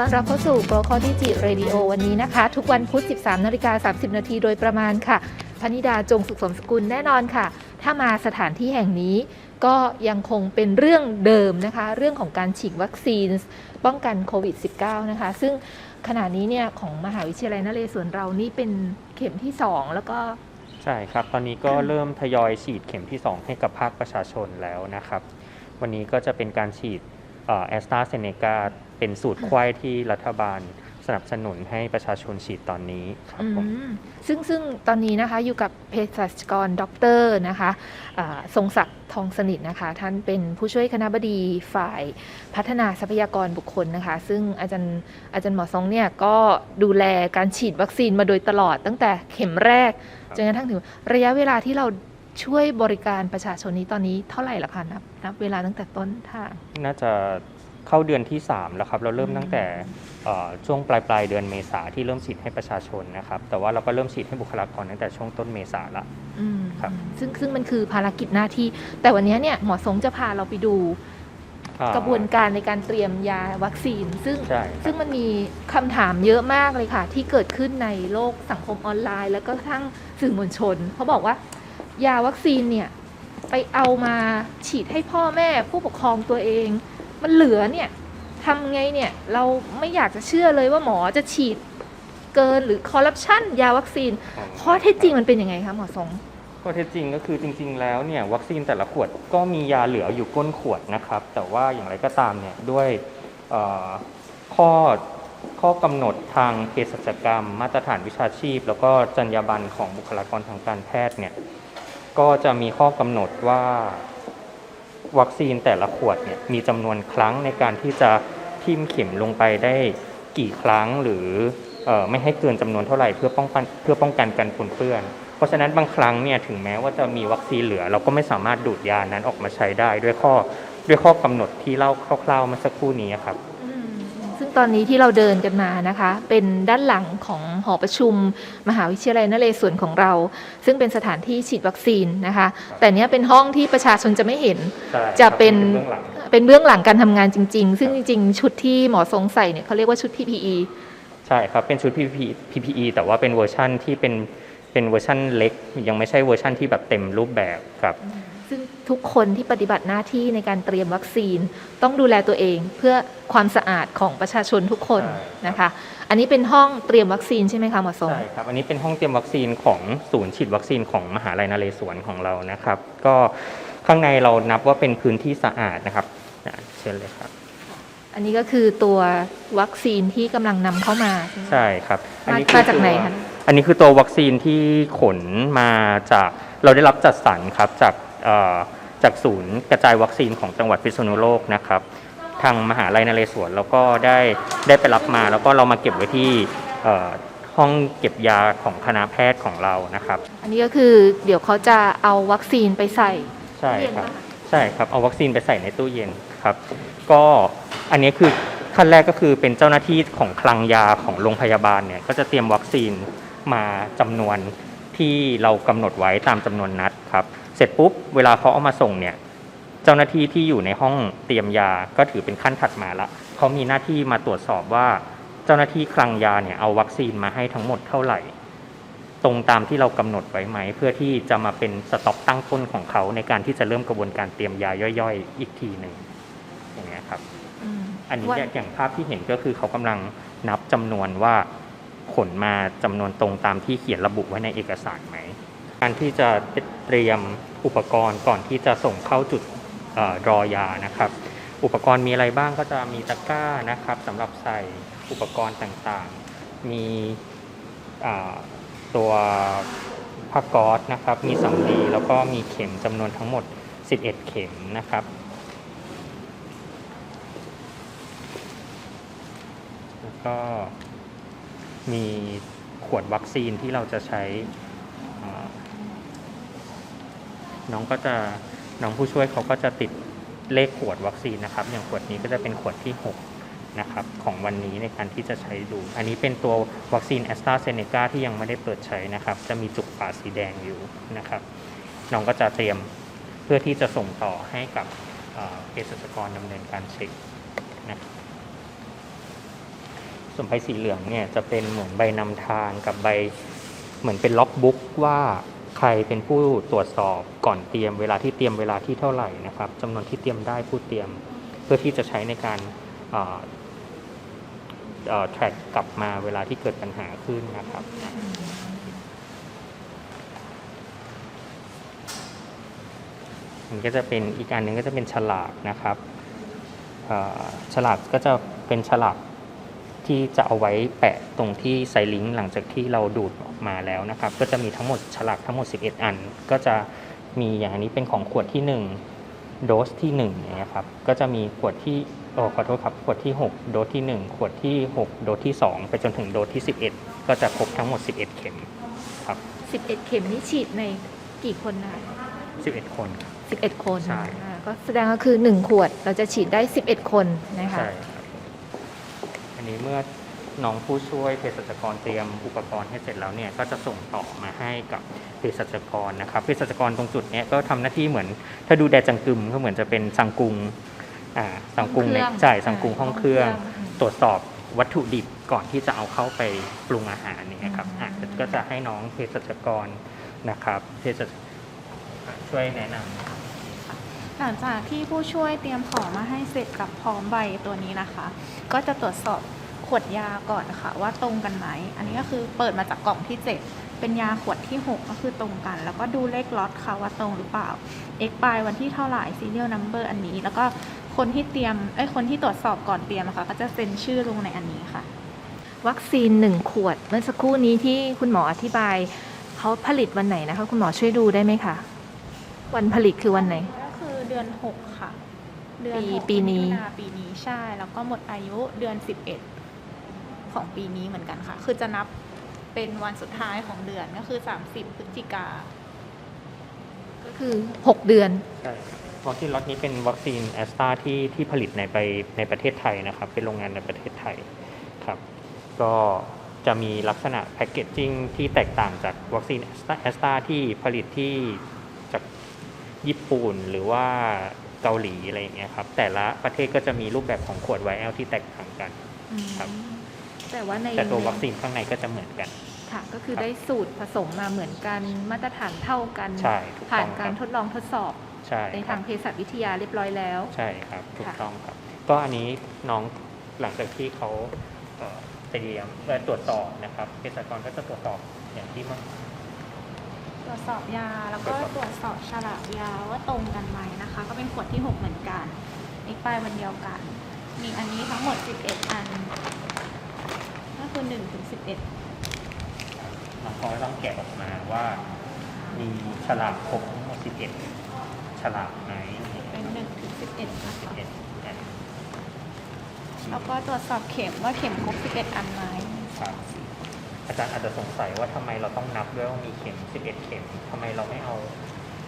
ต้อนรับเข้าสู่ g o c o d i g i Radio วันนี้นะคะ ทุกวันพุธ 13นาฬิกา30 นาทีโดยประมาณค่ะพนิดาจงสุขสมสกุลแน่นอนค่ะ ถ้ามาสถานที่แห่งนี้ก็ยังคงเป็นเรื่องเดิมนะคะ เรื่องของการฉีดวัคซีน ป้องกันโควิด -19 นะคะ ซึ่งขณะนี้เนี่ยของมหาวิทยาลัยนเรศวรเรานี่เป็นเข็มที่ 2 แล้วก็ใช่ครับ ตอนนี้ก็เริ่มทยอยฉีดเข็มที่ 2 ให้กับภาคประชาชนแล้วนะครับ วันนี้ก็จะเป็นการฉีด แอสตราเซเนกาเป็นสูตรไข้ที่รัฐบาลสนับสนุนให้ประชาชนฉีดตอนนี้ครับผมอืมซึ่งซึ่งตอนนี้นะคะอยู่กับเภสัชกรด็อกเตอร์นะคะอ่าทรงศักดิ์ทองสนิทนะคะ ท่านเป็นผู้ช่วยคณะบดีฝ่ายพัฒนาทรัพยากรบุคคลนะคะ ซึ่งอาจารย์อาจารย์หมอซองเนี่ยก็ดูแลการฉีดวัคซีนมาโดยตลอดตั้งแต่เข็มแรกครับจนกระทั่งถึงระยะเวลาที่เรา ช่วยบริการประชาชนนี้ตอนนี้เท่าไหร่ละคะนับนับเวลาตั้งแต่ต้นทาง น่าจะเข้าเดือนที่ 3 แล้วครับ เราเริ่มอืมตั้งแต่เอ่อช่วงปลายปลายๆเดือนเมษาที่เริ่มฉีดให้ประชาชนนะครับ แต่ว่าเราก็เริ่มฉีดให้บุคลากรตั้งแต่ช่วงต้นเมษาละ อืมครับ ซึ่งซึ่งมันคือภารกิจหน้าที่ แต่วันนี้เนี่ยหมอสงจะพาเราไปดูอ่ากระบวนการในการเตรียมยาวัคซีน ซึ่ง ใช่คซึ่รับงมันมีคำถามเยอะมากเลยค่ะ ที่เกิดขึ้นในโลกสังคมออนไลน์ แล้วก็ทั้งสื่อมวลชนเขาบอกว่า ยาวัคซีนเนี่ย ไปเอามาฉีดให้พ่อแม่ผู้ปกครองตัวเอง มันเหลือเนี่ยทำไงเนี่ย เราไม่อยากจะเชื่อเลยว่าหมอจะฉีดเกินหรือคอร์รัปชันยาวัคซีนข้อเท็จจริงมันเป็นยังไงคะหมอสงข้อเท็จจริงก็คือจริง ๆ แล้วเนี่ยวัคซีนแต่ละขวดก็มียาเหลืออยู่ก้นขวดนะครับ แต่ว่าอย่างไรก็ตามเนี่ยด้วยเอ่อข้อข้อกำหนดทางเภสัชกรรม มาตรฐานวิชาชีพ แล้วก็จรรยาบรรณของบุคลากรทางการแพทย์เนี่ย ก็จะมีข้อกำหนดว่าวัคซีนแต่ละขวดเนี่ยมีจำนวนครั้งในการที่จะทิ่มเข็มลงไปได้กี่ครั้งหรือออไม่ให้เกินจำนวนเท่าไหร่เพื่อป้องกันเพื่อป้องกันการปนเปื้อน เพราะฉะนั้นบางครั้งเนี่ยถึงแม้ว่าจะมีวัคซีนเหลือ เราก็ไม่สามารถดูดยานั้นออกมาใช้ได้ด้วยข้อด้วยข้อกำหนดที่เล่าคร่าวๆมื่อสักครู่นี้ครับ ตอนนี้ที่เราเดินกันมานะคะ เป็นด้านหลังของหอประชุม มหาวิทยาลัยนเรศวรของเรา ซึ่งเป็นสถานที่ฉีดวัคซีนนะคะ แต่เนี้ยเป็นห้องที่ประชาชนจะไม่เห็นจะเป็นเบื้องหลังเป็นเบื้องหลังการทำงานจริง ๆ ซึ่งจริง ๆ ชุดที่หมอทรงใส่เนี่ยเขาเรียกว่าชุด PPE ใช่ครับ เป็นชุด PPE PPE แต่ว่าเป็นเวอร์ชั่นที่เป็นเป็นเวอร์ชั่นเล็ก ยังไม่ใช่เวอร์ชั่นที่แบบเต็มรูปแบบครับ ซึ่งทุกคนที่ปฏิบัติหน้าที่ในการเตรียมวัคซีน ต้องดูแลตัวเองเพื่อความสะอาดของประชาชนทุกคนใช่ครับนะคะ อันนี้เป็นห้องเตรียมวัคซีนใช่ไหมคะหมอทรงใช่ครับ อันนี้เป็นห้องเตรียมวัคซีนของศูนย์ฉีดวัคซีนของมหาลัยนเรศวรของเรานะครับ ก็ข้างในเรานับว่าเป็นพื้นที่สะอาดนะครับอะเชิญเลยครับ อันนี้ก็คือตัววัคซีนที่กำลังนำเข้ามาใช่ไหมใช่ครับมาคือมาจากไหนตัวคะอันนี้คือตัววัคซีนที่ขนมาจากเราได้รับจัดสรรครับจากเอ่อ จากศูนย์กระจายวัคซีนของจังหวัดพิษณุโลกนะครับ ทางมหาลัยนเรศวรแล้วก็ได้ได้ไปรับมา แล้วก็เรามาเก็บไว้ที่เอ่อห้องเก็บยาของคณะแพทย์ของเรานะครับ อันนี้ก็คือเดี๋ยวเขาจะเอาวัคซีนไปใส่ใช่ตู้เย็นครับปะคะใช่ครับเอาวัคซีนไปใส่ในตู้เย็นครับ ก็อันนี้คือขั้นแรกก็คือเป็นเจ้าหน้าที่ของคลังยาของโรงพยาบาลเนี่ยก็จะเตรียมวัคซีนมาจำนวนที่เรากำหนดไว้ตามจำนวนนัดครับ เสร็จปุ๊บเวลาเขาเอามาส่งเนี่ยเจ้าหน้าที่ที่อยู่ในห้องเตรียมยาก็ถือเป็นขั้นถัดมาละเขามีหน้าที่มาตรวจสอบว่าเจ้าหน้าที่คลังยาเนี่ยเอาวัคซีนมาให้ทั้งหมดเท่าไหร่ ตรงตามที่เรากำหนดไว้ไหม เพื่อที่จะมาเป็นสต็อกตั้งต้นของเขาในการที่จะเริ่มกระบวนการเตรียมยาย่อยๆ อีกทีหนึ่งอย่างเงี้ยครับอันนี้เนี่ยอย่างภาพที่เห็นก็คือเขากำลังนับจำนวนว่าขนมาจำนวนตรงตามที่เขียนระบุไว้ในเอกสารไหม การที่จะเตรียมอุปกรณ์ก่อนที่จะส่งเข้าจุดเอ่อรอยานะครับ อุปกรณ์มีอะไรบ้างก็จะมีตะกร้านะครับสำหรับใส่อุปกรณ์ต่างๆ มีตัวผ้าก๊อซนะครับ มีสำลีแล้วก็มีเข็มจำนวนทั้งหมด 11 เข็มนะครับ แล้วก็มีขวดวัคซีนที่เราจะใช้อ่า น้องก็จะน้องผู้ช่วยเขาก็จะติดเลขขวดวัคซีนนะครับ อย่างขวดนี้ก็จะเป็นขวดที่ 6 นะครับ ของวันนี้ในการที่จะใช้ดู อันนี้เป็นตัววัคซีนแอสตราเซเนกาที่ยังไม่ได้เปิดใช้นะครับ จะมีจุกฝาสีแดงอยู่นะครับ น้องก็จะเตรียมเพื่อที่จะส่งต่อให้กับเอ่อเภสัชกรดำเนินการเช็คนะครับส่วนใบสีเหลืองเนี่ยจะเป็นเหมือนใบนำทางกับใบเหมือนเป็นล็อกบุ๊กว่า ใครเป็นผู้ตรวจสอบก่อนเตรียมเวลาที่เตรียมเวลาที่เท่าไหร่นะครับจำนวนที่เตรียมได้ผู้เตรียมเพื่อที่จะใช้ในการเอ่อเอ่อ track กลับมาเวลาที่เกิดปัญหาขึ้นนะครับมันก็จะเป็นอีกอันหนึ่งก็จะเป็นฉลากนะครับฉลากก็จะเป็นฉลากที่จะเอาไว้แปะตรงที่ไซลิงหลังจากที่เราดูด มาแล้วนะครับ ก็จะมีทั้งหมดฉลากทั้งหมด 11 อัน ก็จะมีอย่างอันนี้เป็นของขวดที่ 1 โดสที่1อย่างเงี้ยครับก็จะมีขวดที่โอ้ขอโทษครับ ขวดที่ 6 โดสที่ 1 ขวดที่ 6 โดสที่ 2 ไปจนถึงโดสที่ 11 ก็จะครบทั้งหมด 11 เข็มครับ 11 เข็มนี่ฉีดในกี่คนนะคะ11 คนครับ11 คนใช่อ่าก็แสดงก็คือ 1 ขวดเราจะฉีดได้ 11 คนนะคะใช่ครับอันนี้เมื่อ น้องผู้ช่วยเภสัชกรเตรียมอุปกรณ์ให้เสร็จแล้วเนี่ยก็จะส่งต่อมาให้กับเภสัชกรนะครับเภสัชกรตรงจุดเนี้ยก็ทำหน้าที่เหมือน ถ้าดูแดจังกึมก็เหมือนจะเป็นสังกุงอ่าสังกุงในห้องเครื่องใช่สังกุงห้องเครื่องห้องเครื่อง ตรวจสอบวัตถุดิบก่อนที่จะเอาเข้าไปปรุงอาหารเนี่ยครับอืมอะก็จะให้น้องเภสัชกรนะครับเภสัชอะช่วยแนะนำหลังจากที่ผู้ช่วยเตรียมของมาให้เสร็จกับพร้อมใบตัวนี้นะคะ ก็จะตรวจสอบ ขวดยาก่อนค่ะว่าตรงกันไหม อันนี้ก็คือเปิดมาจากกล่องที่ 7 เป็นยาขวดที่ 6 ก็คือตรงกัน แล้วก็ดูเลขล็อตค่ะว่าตรงหรือเปล่า x ปลายวันที่เท่าไหร่ serial number อันนี้ แล้วก็คนที่เตรียมไอ้ยคนที่ตรวจสอบก่อนเตรียมอะค่ะก็จะเซ็นชื่อลงในอันนี้ค่ะ วัคซีน 1 ขวด เมื่อสักครู่นี้ที่คุณหมออธิบายเขาผลิตวันไหนนะคะ คุณหมอช่วยดูได้ไหมคะวันผลิตคือวันไหน ก็คือเดือน 6 ค่ะ เดือนปีหกปีนี้มิถุาปีนี้ใช่ แล้วก็หมดอายุเดือน 11 ของปีนี้เหมือนกันค่ะ คือจะนับเป็นวันสุดท้ายของเดือนก็คือ30พฤศจิกา ก็คือ6เดือนใช่ครับวัคซีนล็อตนี้เป็นวัคซีนแอสตราที่ที่ผลิตในไปในประเทศไทยนะครับ เป็นโรงงานในประเทศไทยครับ ก็จะมีลักษณะแพคเกจจิ้งที่แตกต่างจากวัคซีนแอสตราแอสตราที่ผลิตที่จากญี่ปุ่นหรือว่าเกาหลีอะไรอย่างเงี้ยครับ แต่ละประเทศก็จะมีรูปแบบของขวดไวแอลที่แตกต่างกันครับ แต่ว่าในแต่ตัววัคซีนข้างในก็จะเหมือนกันค่ะก็คือครับได้สูตรผสมมาเหมือนกันมาตรฐานเท่ากันใช่ถูกผ่าต้นองคการรับทดลองทดสอบใช่ในครัทาบงเภสัชวิทยาเรียบร้อยแล้ว ใช่ครับถูกค่ะ ต้องครับ ก็อันนี้น้องหลังจากที่เขาเอ่อเตรียมเอ่อตรวจสอบนะครับเภสัชกรก็จะตรวจสอบอย่างที่เมื่อ ตรวจสอบยาแล้วก็ตรวจสอบฉลากยาว่าตรงกันไหมนะคะ ก็เป็นขวดที่ 6 เหมือนกัน x ปลายวันเดียวกัน มีอันนี้ทั้งหมด 11 อันก็ คือ1ถึง11น้องเขาก็ต้องแกะออกมาว่า มีฉลากครบทั้งหมด11ฉลากไหมเป็น1ถึง11นะคะ11อันแล้วก็ตรวจสอบเข็มว่าเข็มครบ11อันไหมครับอาจารย์อาจจะสงสัยว่าทำไมเราต้องนับด้วยว่ามีเข็ม11เข็มทำไมเราไม่เอา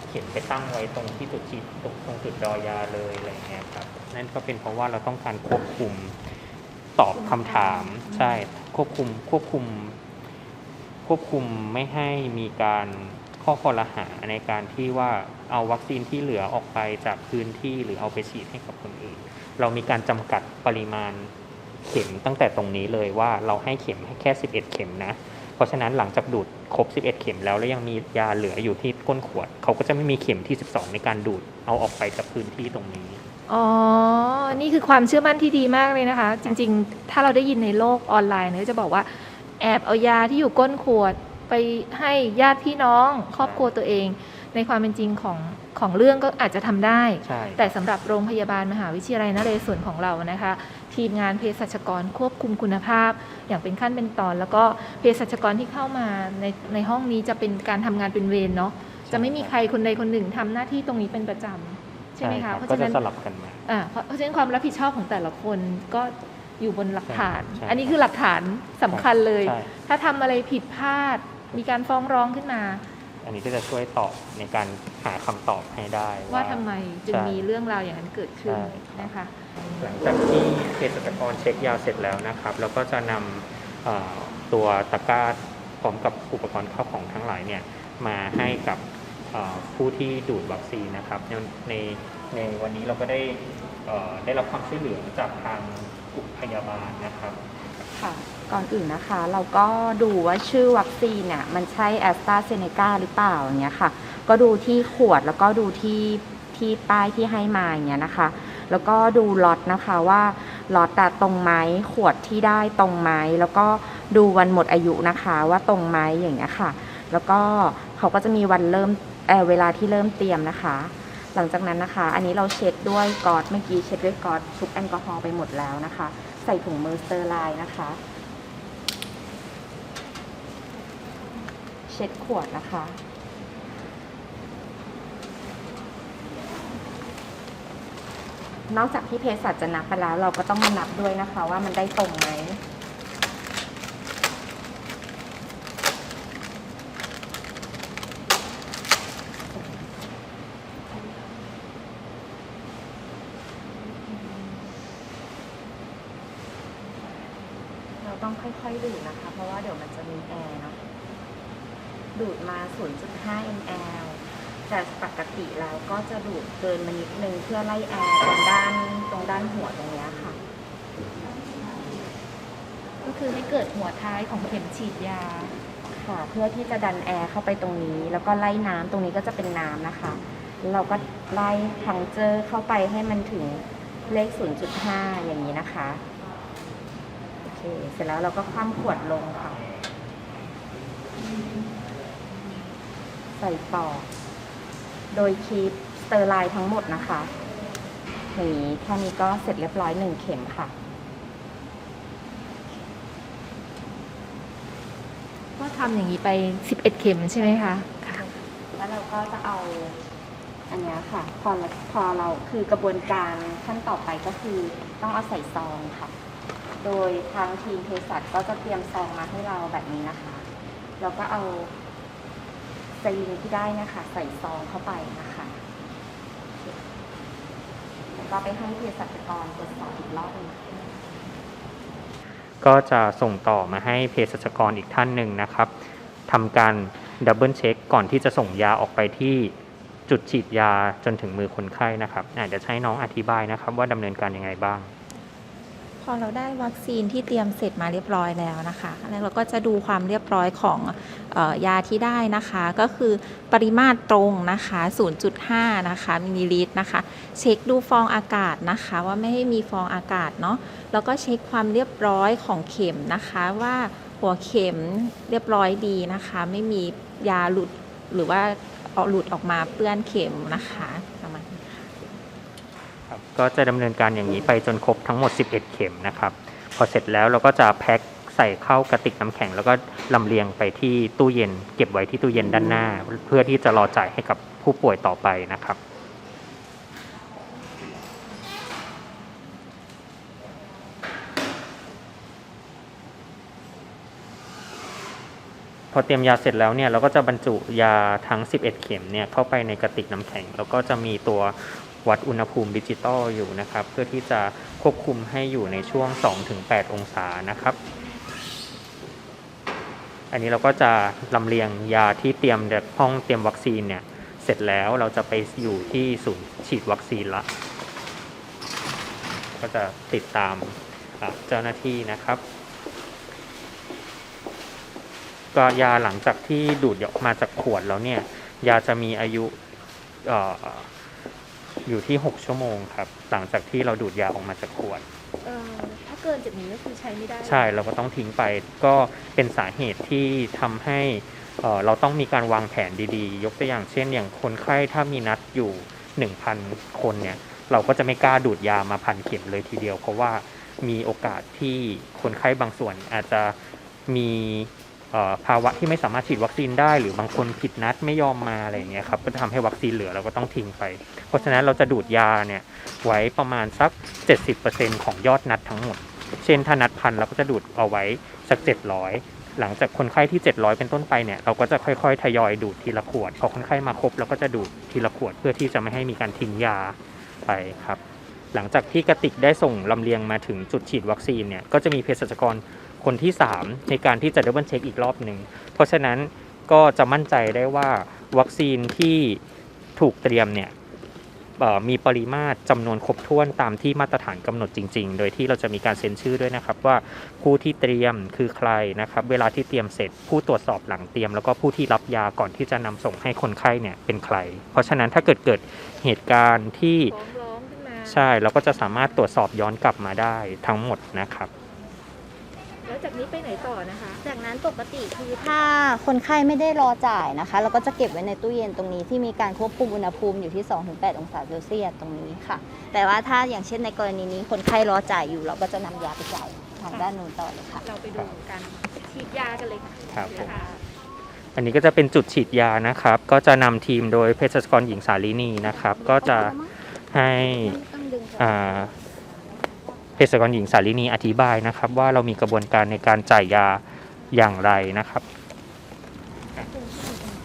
เข็มไปตั้งไว้ตรงที่จุดฉีดตรงตรงจุดดอยาเลยอะไรอย่างเงี้ยครับนั่นก็เป็นเพราะว่าเราต้องการควบคุม ตอบคำถาม ใช่ควบคุมควบคุม ควบคุมไม่ให้มีการข้อคอรหาในการที่ว่าเอาวัคซีนที่เหลือออกไปจากพื้นที่หรือเอาไปฉีดให้กับคนอื่น เรามีการจำกัดปริมาณเข็มตั้งแต่ตรงนี้เลยว่าเราให้เข็มให้แค่ 11 เข็มนะ เพราะฉะนั้นหลังจากดูดครบ 11 เข็มแล้วแล้วยังมียาเหลืออยู่ที่ก้นขวด เขาก็จะไม่มีเข็มที่ 12 ในการดูดเอาออกไปจากพื้นที่ตรงนี้ อ๋อ นี่คือความเชื่อมั่นที่ดีมากเลยนะคะ จริง ๆ ถ้าเราได้ยินในโลกออนไลน์เนี่ยจะบอกว่าแอบเอายาที่อยู่ก้นขวดไปให้ญาติพี่น้องครอบครัวตัวเอง ในความเป็นจริงของของเรื่องก็อาจจะทำได้ ใช่ แต่สำหรับโรงพยาบาลมหาวิทยาลัยนเรศวรของเรานะคะ ทีมงานเภสัชกรควบคุมคุณภาพ อย่างเป็นขั้นเป็นตอน แล้วก็เภสัชกรที่เข้ามาในในห้องนี้จะเป็นการทำงานเป็นเวรเนาะจะไม่มีใครคนใดคนหนึ่งทำหน้าที่ตรงนี้เป็นประจำ ใช่ไหมครัคะบเพราะก็ฉะจะนั้นสลับกันมาอ่าเพราะเพราะฉะนั้นความรับผิดชอบของแต่ละคนก็อยู่บนหลักฐานใช่อันนี้คือหลักฐานสำคัญเลยใช่ถ้าทำอะไรผิดพลาด มีการฟ้องร้องขึ้นมา อันนี้ก็จะช่วยตอบในการหาคำตอบให้ได้ ว่าทำไมจึงใช่มีเรื่องราวอย่างนั้นเกิดขึ้นใช่นะคะ หลังจากที่เภสัชกรเช็คยาเสร็จแล้วนะครับแล้วก็จะนำเอ่อตัวตะกร้าพร้อมกับอุปกรณ์ข้าวของทั้งหลายเนี่ยมาให้กับเอ่อ ผู้ที่ดูดวัคซีนนะครับในในวันนี้เราก็ได้ได้รับความช่วยเหลือจากทางกลุ่มพยาบาลนะครับค่ะก่อนอื่นนะคะเราก็ดูว่าชื่อวัคซีนเนี่ยมันใช่แอสตราเซเนกาหรือเปล่าอย่างเงี้ยค่ะก็ดูที่ขวดแล้วก็ดูที่ที่ป้ายที่ให้มาอย่างเงี้ยนะคะ แล้วก็ดูล็อตนะคะว่าล็อตตรงไหมขวดที่ได้ตรงไหมแล้วก็ดูวันหมดอายุนะคะว่าตรงไหมอย่างเงี้ยค่ะ แล้วก็เขาก็จะมีวันเริ่ม เอเวลาที่เริ่มเตรียมนะคะ หลังจากนั้นนะคะ อันนี้เราเช็ดด้วยกอดเมื่อกี้เช็ดด้วยกอดชุบแอลกอฮอล์ไปหมดแล้วนะคะ ใส่ถุงมือสเตอร์ไลน์นะคะ เช็ดขวดนะคะนอกจากที่เภสัชจะนับไปแล้ว เราก็ต้องมานับด้วยนะคะ ว่ามันได้ตรงไหม เราต้องค่อยๆดูดนะคะ เพราะว่าเดี๋ยวมันจะมีแอร์เนาะ ดูดมา 0.5 ml แต่ปกติแล้วก็จะดูดเกินมานิดนึงเพื่อไล่แอร์ตรงด้านตรงด้านหัวตรงเนี้ยค่ะ ก็คือให้เกิดหัวท้ายของเข็มฉีดยา ค่ะเพื่อที่จะดันแอร์เข้าไปตรงนี้ แล้วก็ไล่น้ำตรงนี้ก็จะเป็นน้ำนะคะแล้วเราก็ไล่พังเจอร์เข้าไปให้มันถึงเลข 0.5 อย่างนี้นะคะ โอเค เสร็จแล้วเราก็คว่ำขวดลงค่ะ ใส่ปอก โดยคีปสเตอร์ไลน์ทั้งหมดนะคะอย่างนี้แค่นี้ก็เสร็จเรียบร้อยหนึ่งเข็มค่ะก็ทำอย่างนี้ไป 11 เข็มใช่ไหมคะค่ะแล้วเราก็จะเอาอันเนี้ยค่ะ พอเราพอเราคือกระบวนการขั้นต่อไปก็คือต้องเอาใส่ซองค่ะ โดยทางทีมเภสัชก็จะเตรียมซองมาให้เราแบบนี้นะคะ แล้วก็เอา สลิงที่ได้นะคะ ใส่ซองเข้าไปนะคะแล้วก็ไปให้เภสัชกรตรวจสอบอีกรอบหนึงก็จะส่งต่อมาให้เภสัชกรอีกท่านหนึ่งนะครับทำการดับเบิลเช็คก่อนที่จะส่งยาออกไปที่จุดฉีดยาจนถึงมือคนไข้นะครับอะเดี๋ยวจะให้น้องอธิบายนะครับว่าดำเนินการยังไงบ้าง อเราได้วัคซีนที่เตรียมเสร็จมาเรียบร้อยแล้วนะคะแล้วเราก็จะดูความเรียบร้อยของออยาที่ได้นะคะ ก็คือปริมาตรตรงนะคะ 0.5 นะคะมิลลิลิตรนะคะ เช็คดูฟองอากาศนะคะว่าไม่ให้มีฟองอากาศเนาะแล้วก็เช็คความเรียบร้อยของเข็มนะคะว่าหัวเข็มเรียบร้อยดีนะคะ ไม่มียาหลุดหรือว่าเอาหลุดออกมาเปื้อนเข็มนะคะประมาณนี้ ครับ ก็จะดำเนินการอย่างนี้ไปจนครบทั้งหมด 11 เข็มนะครับ พอเสร็จแล้วเราก็จะแพ็คใส่เข้ากระติกน้ำแข็ง แล้วก็ลำเลียงไปที่ตู้เย็น เก็บไว้ที่ตู้เย็นด้านหน้า เพื่อที่จะรอจ่ายให้กับผู้ป่วยต่อไปนะครับพอเตรียมยาเสร็จแล้วเนี่ยเราก็จะบรรจุยาทั้ง 11 เข็มเนี่ยเข้าไปในกระติกน้ำแข็ง แล้วก็จะมีตัว วัดอุณหภูมิดิจิตอลอยู่นะครับ เพื่อที่จะควบคุมให้อยู่ในช่วง 2-8 องศานะครับ อันนี้เราก็จะลำเลียงยาที่เตรียมจากห้องเตรียมวัคซีนเนี่ยเสร็จแล้วเราจะไปอยู่ที่ศูนย์ฉีดวัคซีนละก็จะติดตามเจ้าหน้าที่นะครับ ก็ยาหลังจากที่ดูดออกมาจากขวดแล้วเนี่ย ยาจะมีอายุ อ่ออยู่ที่ 6 ชั่วโมงครับ หลังจากที่เราดูดยาออกมาจากขวด เอ่อถ้าเกินจากนี้ก็คือใช้ไม่ได้ ใช่เราก็ต้องทิ้งไปก็เป็นสาเหตุที่ทำให้เอ่อเราต้องมีการวางแผนดีๆ ยกตัวอย่างเช่น อย่างคนไข้ถ้ามีนัดอยู่ 1,000 คนเนี่ย เราก็จะไม่กล้าดูดยามาพันเข็มเลยทีเดียว เพราะว่ามีโอกาสที่คนไข้บางส่วนอาจจะมีเอ่อ ภาวะที่ไม่สามารถฉีดวัคซีนได้ หรือบางคนผิดนัดไม่ยอมมาอะไรเงี้ยครับก็ทำให้วัคซีนเหลือเราก็ต้องทิ้งไป เพราะฉะนั้นเราจะดูดยาเนี่ยไว้ประมาณสัก 70%ของยอดนัดทั้งหมด เช่นถ้านัดพันเราก็จะดูดเอาไว้สัก 700 หลังจากคนไข้ที่ 700 เป็นต้นไปเนี่ยเราก็จะค่อยๆ ทยอยดูดทีละขวดพอคนไข้มาครบเราก็จะดูดทีละขวดเพื่อที่จะไม่ให้มีการทิ้งยาไปครับหลังจากที่กระติกได้ส่งลำเลียงมาถึงจุดฉีดวัคซีนเนี่ยก็จะมีเภสัชกร คนที่ 3 ในการที่จะดับเบิลเช็คอีกรอบหนึ่ง เพราะฉะนั้นก็จะมั่นใจได้ว่าวัคซีนที่ถูกเตรียมเนี่ยเอ่อมีปริมาตรจำนวนครบถ้วนตามที่มาตรฐานกำหนดจริง ๆ โดยที่เราจะมีการเซ็นชื่อด้วยนะครับว่าผู้ที่เตรียมคือใครนะครับ เวลาที่เตรียมเสร็จ ผู้ตรวจสอบหลังเตรียม แล้วก็ผู้ที่รับยาก่อนที่จะนำส่งให้คนไข้เนี่ยเป็นใคร เพราะฉะนั้นถ้าเกิดเกิดเหตุการณ์ที่ฟ้องร้องขึ้นมาใช่เราก็จะสามารถตรวจสอบย้อนกลับมาได้ทั้งหมดนะครับ แล้วจากนี้ไปไหนต่อนะคะ จากนั้นปกติคือถ้าคนไข้ไม่ได้รอจ่ายนะคะ เราก็จะเก็บไว้ในตู้เย็นตรงนี้ที่มีการควบคุมอุณหภูมิอยู่ที่ 2-8 องศาเซลเซียสตรงนี้ค่ะ แต่ว่าถ้าอย่างเช่นในกรณีนี้คนไข้รอจ่ายอยู่ เราก็จะนำยาไปจ่ายทางด้านนู้นต่อเลยค่ะ เราไปดูกันฉีดยากันเลยค่ะครับผมค่ะอันนี้ก็จะเป็นจุดฉีดยานะครับ ก็จะนำทีมโดยเภสัชกรหญิงสาลินีนะครับ ก็จะให้ต้องดึงอ่า เภสัชกรหญิงสาลินีอธิบายนะครับ ว่าเรามีกระบวนการในการจ่ายยาอย่างไรนะครับ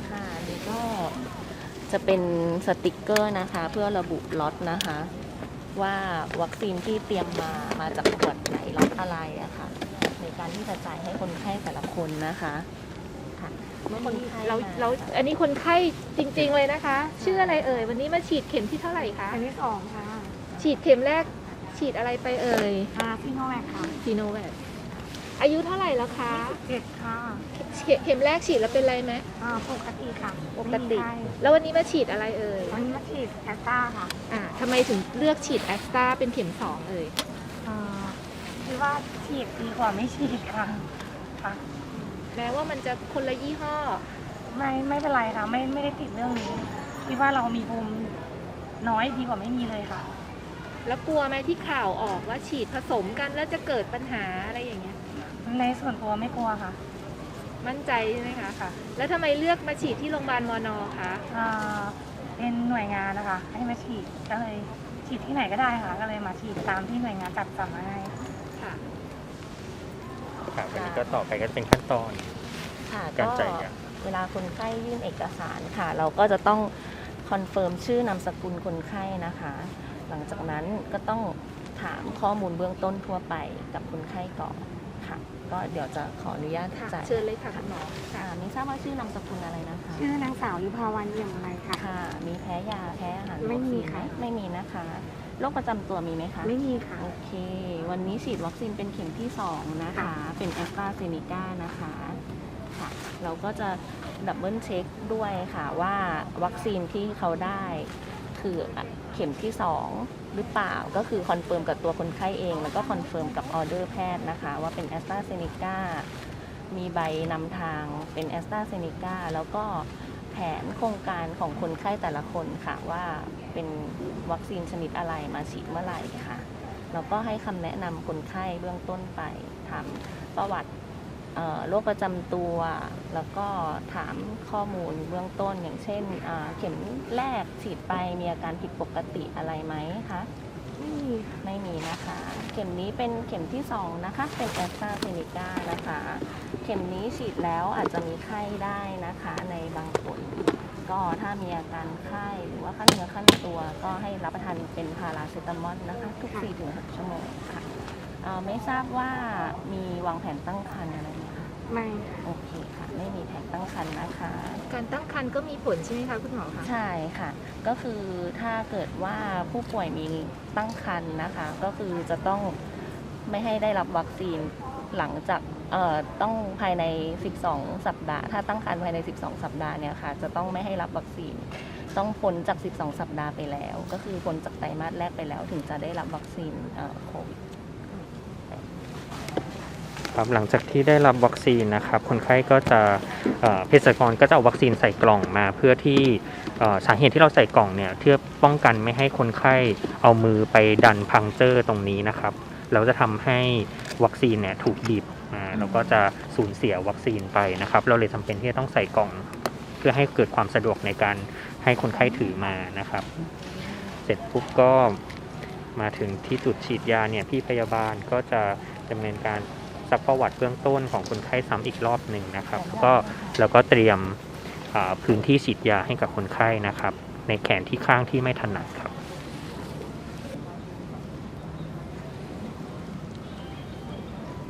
ค่ะนี่ก็จะเป็นสติกเกอร์นะคะ เพื่อระบุล็อตนะคะ ว่าวัคซีนที่เตรียมมามาจากขวดไหนล็อตอะไรอะค่ะในการที่จะจ่ายให้คนไข้แต่ละคนนะคะค่ะเมื่อคนไข้เรามาเราอันนี้คนไข้จริง ๆเลยนะคะ ชื่ออะไรเอ่ยวันนี้มาฉีดเข็มที่เท่าไหร่คะอันที่สองค่ะฉีดเข็มแรก ฉีดอะไรไปเอ่ยอาซิโนแวคค่ะซีโนแวคอายุเท่าไหร่แล้วคะเจ็ดค่ะเข็มเข็มแรกฉีดแล้วเป็นไรไหมอ่าปกติค่ะปกติ ไม่มีไข้แล้ววันนี้มาฉีดอะไรเอ่ยวันนี้มาฉีดแอสตราค่ะอ่าทำไมถึงเลือกฉีดแอสตราเป็นเข็มสองเอ่ยอ่าคิดว่าฉีดดีกว่าไม่ฉีดค่ะค่ะ แม้ว่ามันจะคนละยี่ห้อ ไม่ไม่เป็นไรค่ะ ไม่ไม่ได้ติดเรื่องนี้คิดว่าเรามีภูมิน้อยดีกว่าไม่มีเลยค่ะ แล้วกลัวไหมที่ข่าวออกว่าฉีดผสมกันแล้วจะเกิดปัญหาอะไรอย่างเงี้ย ในส่วนตัวไม่กลัวค่ะ มั่นใจใช่ไหมคะค่ะแล้วทำไมเลือกมาฉีดที่โรงพยาบาลมอนอคะอ่าเป็นหน่วยงานนะคะ ให้มาฉีดก็เลยฉีดที่ไหนก็ได้ค่ะ ก็เลยมาฉีดตามที่หน่วยงานจัดสรรมาให้ค่ะ ครับอันนี้ก็ต่อไปก็เป็นขั้นตอน ค่ะการก็จ่ายยา เวลาคนไข้ยื่นเอกสารค่ะ เราก็จะต้องคอนเฟิร์มชื่อนามสกุลคนไข้นะคะ หลังจากนั้นก็ต้องถามข้อมูลเบื้องต้นทั่วไปกับคนไข้ก่อนค่ะ ก็เดี๋ยวจะขออนุญาตค่ะจ่ายเชิญเลยค่ะคุณหมอค่ะไม่ทราบว่าชื่อนามสกุลอะไรนะคะ ชื่อนางสาวยุพาวันเอี่ยมอะไรค่ะ ค่ะ มีแพ้ยาแพ้อาหารไม่มีวัคซีนหค่ะ ไม่มีนะคะโรคประจำตัวมีไหมคะ ไม่มีค่ะ โอเค วันนี้ฉีดวัคซีนเป็นเข็มที่ 2 นะคะค่ะเป็นแอสตราเซเนกานะคะค่ะ เราก็จะดับเบิลเช็คด้วยค่ะว่าวัคซีนที่เขาได้ คือเข็มที่ 2 หรือเปล่าก็คือคอนเฟิร์มกับตัวคนไข้เอง แล้วก็คอนเฟิร์มกับออเดอร์แพทย์นะคะ ว่าเป็นแอสตราเซเนกามีใบนำทางเป็นแอสตราเซเนกาแล้วก็แผนโครงการของคนไข้แต่ละคนค่ะว่าเป็นวัคซีนชนิดอะไรมาฉีดเมื่อไหร่ค่ะแล้วก็ให้คำแนะนำคนไข้เบื้องต้นไปถามประวัติ โรคประจำตัว แล้วก็ถามข้อมูลเบื้องต้นอย่างเช่นอ่าเข็มแรกฉีดไปมีอาการผิดปกติอะไรไหมคะไม่มีค่ะไม่มีนะคะ เข็มนี้เป็นเข็มที่2นะคะเป็นแอสตราเซเนกานะคะ เข็มนี้ฉีดแล้วอาจจะมีไข้ได้นะคะในบางคนก็ถ้ามีอาการไข้หรือว่าขั้นเนื้อขั้นตัวก็ให้รับประทานเป็นพาราเซตามอลนะคะ ทุก4-6ชั่วโมงค่ะเอ่อไม่ทราบว่ามีวางแผนตั้งครรภ์อะไร ไหมคะไม่ค่ะโอเคค่ะ ไม่มีแผนตั้งครรภ์นะคะ การตั้งครรภ์ก็มีผลใช่ไหมคะคุณหมอคะ ใช่ค่ะ ก็คือถ้าเกิดว่าผู้ป่วยมีตั้งครรภ์นะคะ ก็คือจะต้องไม่ให้ได้รับวัคซีนหลังจากเอ่อต้องภายใน 12 สัปดาห์ ถ้าตั้งครรภ์ภายใน 12 สัปดาห์เนี่ยค่ะ จะต้องไม่ให้รับวัคซีน ต้องพ้นจาก 12 สัปดาห์ไปแล้ว ก็คือพ้นจากไตรมาสแรกไปแล้ว ถึงจะได้รับวัคซีนเอ่อโควิด ครับหลังจากที่ได้รับวัคซีนนะครับคนไข้ก็จะเอ่อเภสัชกรก็จะเอาวัคซีนใส่กล่องมา เพื่อที่เอ่อสาเหตุที่เราใส่กล่องเนี่ยเพื่อป้องกันไม่ให้คนไข้เอามือไปดันพังเจอร์ตรงนี้นะครับแล้วจะทำให้วัคซีนเนี่ยถูกบีบมาแล้วก็จะสูญเสียวัคซีนไปนะครับ เราเลยจำเป็นที่จะต้องใส่กล่อง เพื่อให้เกิดความสะดวกในการให้คนไข้ถือมานะครับ เสร็จปุ๊บก็มาถึงที่จุดฉีดยาเนี่ยพี่พยาบาลก็จะดำเนินการ ซักประวัติเบื้องต้นของคนไข้ซ้ำอีกรอบหนึ่งนะครับ แล้วก็แล้วก็เตรียมอ่าพื้นที่ฉีดยาให้กับคนไข้นะครับ ในแขนที่ข้างที่ไม่ถนัดครับ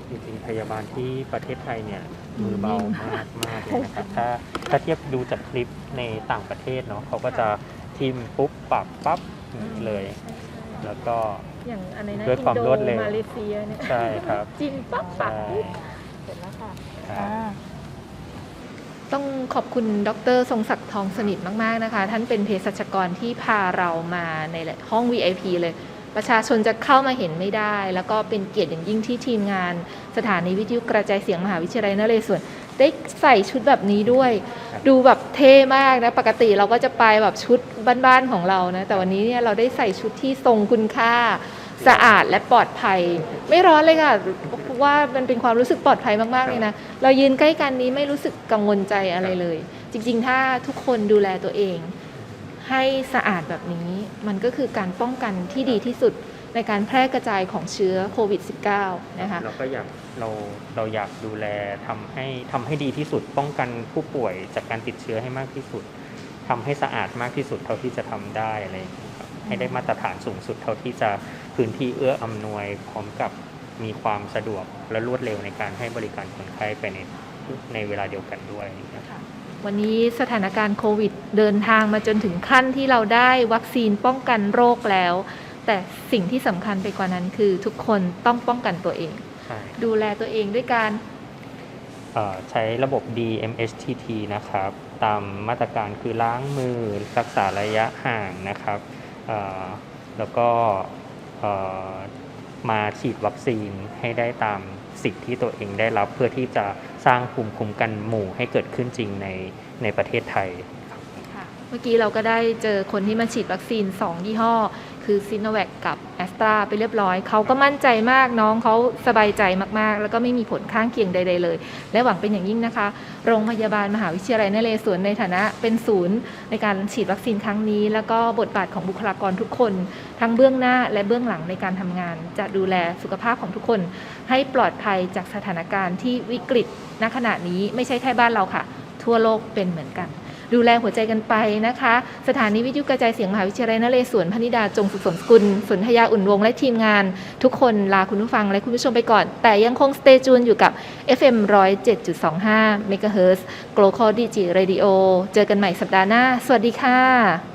จริงๆพยาบาลที่ประเทศไทยเนี่ยมือเบามากมากเลยนะครับถ้าถ้าเทียบดูจากคลิปในต่างประเทศเนาะเขาก็จะทิมปุ๊บปับปั๊บเลย แล้วก็ อย่างอะไรนะด้วยความรวดเร็ว อินโมาเลเซียเนี่ยใช่ครับจิ้มปั๊บปัใช่กปุ๊บเสร็จแล้วค่ะ ครับต้องขอบคุณดร ทรงศักดิ์ทองสนิทมาก ๆ นะคะ ท่านเป็นเภสัชกรที่พาเรามาในห้อง VIP เลย ประชาชนจะเข้ามาเห็นไม่ได้ แล้วก็เป็นเกียรติอย่างยิ่งที่ทีมงานสถานีวิทยุกระจายเสียงมหาวิทยาลัยนเรศวร ได้ใส่ชุดแบบนี้ด้วยครับดูแบบเท่มากนะ ปกติเราก็จะไปแบบชุดบ้านๆของเรานะ แต่วันนี้เนี่ยเราได้ใส่ชุดที่ทรงคุณค่าสะอาดและปลอดภัย ไม่ร้อนเลยค่ะเพราะว่ามันเป็นความรู้สึกปลอดภัยมากๆเลยนะเรายืนใกล้กันนี้ไม่รู้สึกกังวลใจอะไรเลย จริง ๆ ถ้าทุกคนดูแลตัวเอง ให้สะอาดแบบนี้ มันก็คือการป้องกันที่ดีที่สุด ในการแพร่กระจายของเชื้อโควิด -19 นะคะเราก็อยากเราเราอยากดูแลทำให้ทำให้ดีที่สุดป้องกันผู้ป่วยจากการติดเชื้อให้มากที่สุดทำให้สะอาดมากที่สุดเท่าที่จะทำได้อะไรอย่างเงี้ยครับให้ได้มาตรฐานสูงสุดเท่าที่จะพื้นที่เอื้ออำนวยพร้อมกับมีความสะดวกและรวดเร็วในการให้บริการคนไข้ไปในในเวลาเดียวกันด้วยนะครับวันนี้สถานการณ์โควิดเดินทางมาจนถึงขั้นที่เราได้วัคซีนป้องกันโรคแล้ว แต่สิ่งที่สำคัญไปกว่านั้นคือทุกคนต้องป้องกันตัวเอง ใช่ดูแลตัวเองด้วยการ เอ่อใช้ระบบ DMHTT นะครับ ตามมาตรการคือล้างมือรักษาระยะห่างนะครับเอ่อแล้วก็เอ่อมาฉีดวัคซีนให้ได้ตามสิทธิ์ที่ตัวเองได้รับ เพื่อที่จะสร้างภูมิคุ้มกันหมู่ให้เกิดขึ้นจริงในในประเทศไทยเมื่อกี้เราก็ได้เจอคนที่มาฉีดวัคซีน 2 ยี่ห้อ คือซิโนแวคกับแอสตราไปเรียบร้อย เขาก็มั่นใจมากน้องเขาสบายใจมากๆ แล้วก็ไม่มีผลข้างเคียงใด ๆ เลย และหวังเป็นอย่างยิ่งนะคะ โรงพยาบาลมหาวิทยาลัยนเรศวรในฐานะเป็นศูนย์ในการฉีดวัคซีนครั้งนี้ แล้วก็บทบาทของบุคลากรทุกคน ทั้งเบื้องหน้าและเบื้องหลังในการทำงาน จะดูแลสุขภาพของทุกคน ให้ปลอดภัยจากสถานการณ์ที่วิกฤตณขณะนี้ไม่ใช่แค่บ้านเราค่ะ ทั่วโลกเป็นเหมือนกัน ดูแลหัวใจกันไปนะคะ สถานีวิทยุกระจายเสียงมหาวิทยาลัยนเรศวรพนิดาจงสุขสมสกุลสนธยาอุ่นวงและทีมงาน ทุกคนลาคุณผู้ฟังและคุณผู้ชมไปก่อน แต่ยังคงสเตจูนอยู่กับ FM 107.25 MHz Global Digi Radio เจอกันใหม่สัปดาห์หน้า สวัสดีค่ะ